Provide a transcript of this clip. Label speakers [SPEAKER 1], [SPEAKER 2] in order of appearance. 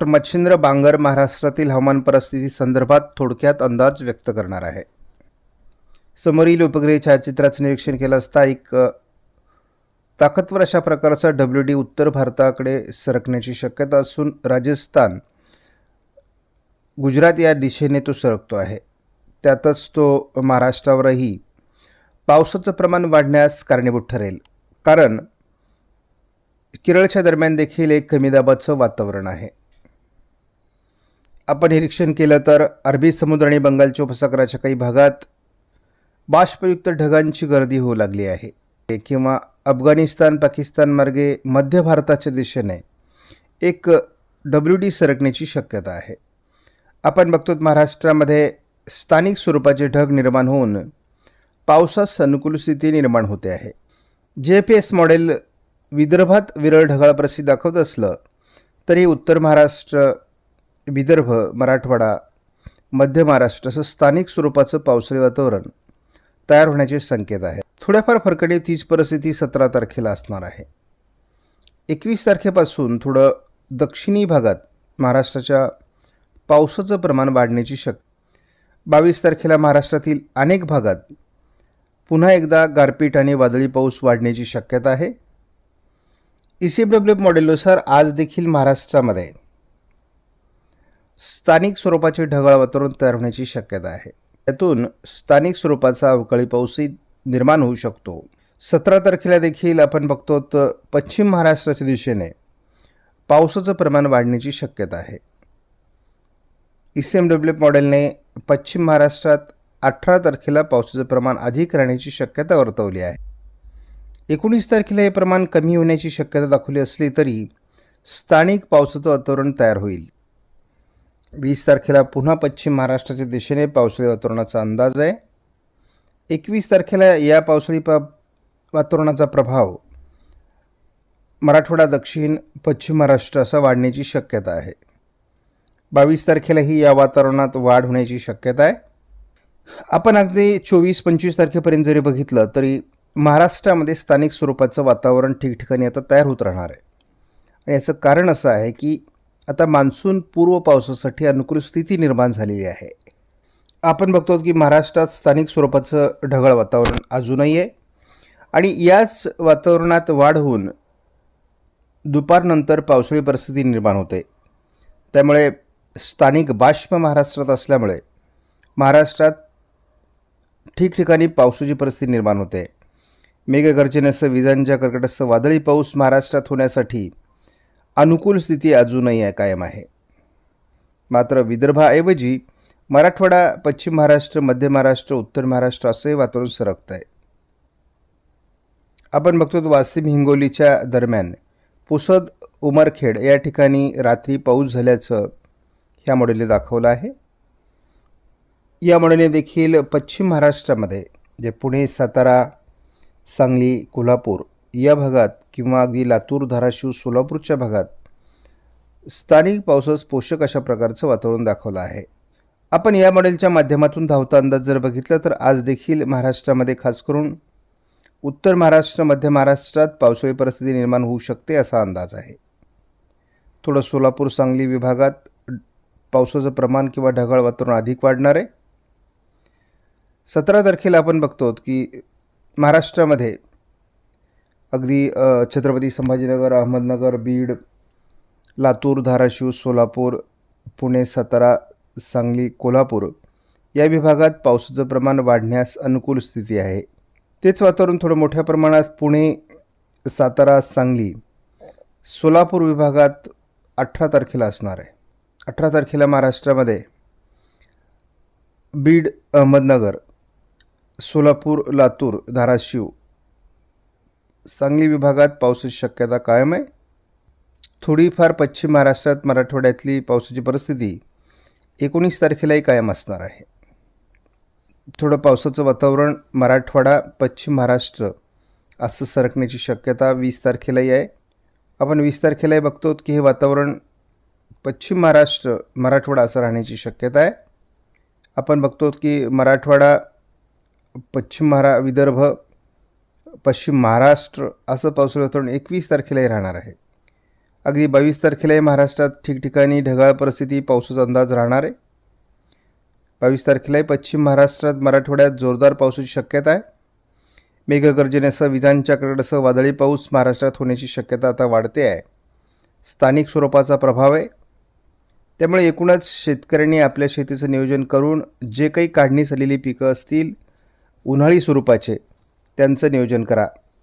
[SPEAKER 1] Doctor Machhindra Bangar महाराष्ट्रातील हवामान परिस्थिती संदर्भात थोडक्यात अंदाज व्यक्त करणार आहे. समोरील उपग्रही छायाचित्राचं निरीक्षण केलं असता एक ताकदवर अशा प्रकारचा डब्ल्यू डी उत्तर भारताकडे सरकण्याची शक्यता असून राजस्थान गुजरात या दिशेने तो सरकतो आहे. त्यातच तो महाराष्ट्रावरही पावसाचं प्रमाण वाढण्यास कारणीभूत ठरेल. कारण केरळच्या दरम्यान देखील एक कमी दाबाचं वातावरण आहे. आपण निरीक्षण केलं तर अरबी समुद्र आणि बंगालच्या उपसागराच्या काही भागात बाष्पयुक्त ढगांची गर्दी होऊ लागली आहे. किंवा अफगाणिस्तान पाकिस्तान मार्गे मध्य भारताच्या दिशेने एक डब्ल्यू डी सरकण्याची शक्यता आहे. आपण बघतो महाराष्ट्रामध्ये स्थानिक स्वरूपाचे ढग निर्माण होऊन पावसास अनुकूल स्थिती निर्माण होते आहे. जे पी एस मॉडेल विदर्भात विरळ ढगाळ प्रसिद्ध दाखवत असलं तरी उत्तर महाराष्ट्र विदर्भ मराठवाडा मध्य महाराष्ट्र असं स्थानिक स्वरूपाचं पावसाळी वातावरण तयार होण्याचे संकेत आहेत. थोड्याफार फरकडे तीच परिस्थिती सतरा तारखेला असणार आहे. एकवीस तारखेपासून थोडं दक्षिणी भागात महाराष्ट्राच्या पावसाचं प्रमाण वाढण्याची शक बावीस तारखेला महाराष्ट्रातील अनेक भागात पुन्हा एकदा गारपीट आणि वादळी पाऊस वाढण्याची शक्यता आहे. ई सी डब्ल्यू मॉडेलनुसार आज देखील महाराष्ट्रामध्ये स्थानिक स्वरूपाचे ढगाळ वातावरण तयार होण्याची शक्यता आहे. त्यातून स्थानिक स्वरूपाचा अवकाळी पाऊसही निर्माण होऊ शकतो. सतरा तारखेला देखील आपण बघतो तर पश्चिम महाराष्ट्राच्या दिशेने पावसाचं प्रमाण वाढण्याची शक्यता आहे. ई सी एम डब्ल्यू मॉडेलने पश्चिम महाराष्ट्रात अठरा तारखेला पावसाचं प्रमाण अधिक राहण्याची शक्यता वर्तवली आहे. एकोणीस तारखेला हे प्रमाण कमी होण्याची शक्यता दाखवली असली तरी स्थानिक पावसाचं वातावरण तयार होईल. वीस तारखेला पुन्हा पश्चिम महाराष्ट्राच्या दिशेने पावसाळी वातावरणाचा अंदाज आहे. एकवीस तारखेला या पावसाळी पा वातावरणाचा प्रभाव मराठवाडा दक्षिण पश्चिम महाराष्ट्र असा वाढण्याची शक्यता आहे. बावीस तारखेलाही या वातावरणात वाढ होण्याची शक्यता आहे. आपण अगदी चोवीस पंचवीस तारखेपर्यंत जरी बघितलं तरी महाराष्ट्रामध्ये स्थानिक स्वरूपाचं वातावरण ठिकठिकाणी आता तयार होत राहणार आहे. आणि याचं कारण असं आहे की आता मान्सून पूर्व पावसासाठी अनुकूल स्थिती निर्माण झालेली आहे. आपण बघतो की महाराष्ट्रात स्थानिक स्वरूपाचं ढगाळ वातावरण अजूनही आहे आणि याच वातावरणात वाढ होऊन दुपारनंतर पावसाळी परिस्थिती निर्माण होते. त्यामुळे स्थानिक बाष्प महाराष्ट्रात असल्यामुळे महाराष्ट्रात ठिकठिकाणी पावसाची परिस्थिती निर्माण होते. मेघगर्जनेसह विजांच्या कर्कटासह वादळी पाऊस महाराष्ट्रात होण्यासाठी अनुकूल स्थिती अजूनही आहे कायम आहे. मात्र विदर्भाऐवजी मराठवाडा पश्चिम महाराष्ट्र मध्य महाराष्ट्र उत्तर महाराष्ट्र असंही वातावरण सरकत आहे. आपण बघतो वासिम हिंगोलीच्या दरम्यान पुसद उमरखेड या ठिकाणी रात्री पाऊस झाल्याचं ह्या मॉडेलने दाखवलं आहे. या मॉडेलने देखील पश्चिम महाराष्ट्रामध्ये जे पुणे सातारा सांगली कोल्हापूर या भागात किंवा अगदी लातूर धाराशिव सोलापूरच्या भागात स्थानिक पावसास पोषक अशा प्रकारचं वातावरण दाखवलं आहे. आपण या मॉडेलच्या माध्यमातून धावता अंदाज जर बघितला तर आज देखील महाराष्ट्रामध्ये खास करून उत्तर महाराष्ट्र मध्य महाराष्ट्रात पावसाळी परिस्थिती निर्माण होऊ शकते असा अंदाज आहे. थोडं सोलापूर सांगली विभागात पावसाचं प्रमाण किंवा ढगाळ वातावरण अधिक वाढणार आहे. सतरा तारखेला आपण बघतो की महाराष्ट्रामध्ये अगदी छत्रपती संभाजीनगर अहमदनगर बीड लातूर धाराशिव सोलापूर पुणे सातारा सांगली कोल्हापूर या विभागात पावसाचं प्रमाण वाढण्यास अनुकूल स्थिती आहे. तेच वातावरण थोडं मोठ्या प्रमाणात पुणे सातारा सांगली सोलापूर विभागात अठरा तारखेला असणार आहे. अठरा तारखेला महाराष्ट्रामध्ये बीड अहमदनगर सोलापूर लातूर धाराशिव सांगली विभागात पावसाची शक्यता कायम आहे. थोडीफार पश्चिम महाराष्ट्रात मराठवाड्यातली पावसाची परिस्थिती एकोणीस तारखेलाही कायम असणार आहे. थोडं पावसाचं वातावरण मराठवाडा पश्चिम महाराष्ट्र असं सरकण्याची शक्यता वीस तारखेलाही आहे. आपण वीस तारखेलाही बघतो की हे वातावरण पश्चिम महाराष्ट्र मराठवाडा असं राहण्याची शक्यता आहे. आपण बघतो की मराठवाडा पश्चिम महारा विदर्भ पश्चिम महाराष्ट्र असं पावसाळी वातावरण एकवीस तारखेलाही राहणार आहे. अगदी बावीस तारखेलाही महाराष्ट्रात ठिकठिकाणी ढगाळ परिस्थिती पावसाचा अंदाज राहणार आहे. बावीस तारखेलाही पश्चिम महाराष्ट्रात मराठवाड्यात जोरदार पावसाची शक्यता आहे. मेघगर्जनेसह विजांच्या कडकडासह वादळी पाऊस महाराष्ट्रात होण्याची शक्यता आता वाढते आहे. स्थानिक स्वरूपाचा प्रभाव आहे. त्यामुळे एकूणच शेतकऱ्यांनी आपल्या शेतीचं नियोजन करून जे काही काढणीस आलेली पिकं असतील उन्हाळी स्वरूपाचे त्यांचं नियोजन करा.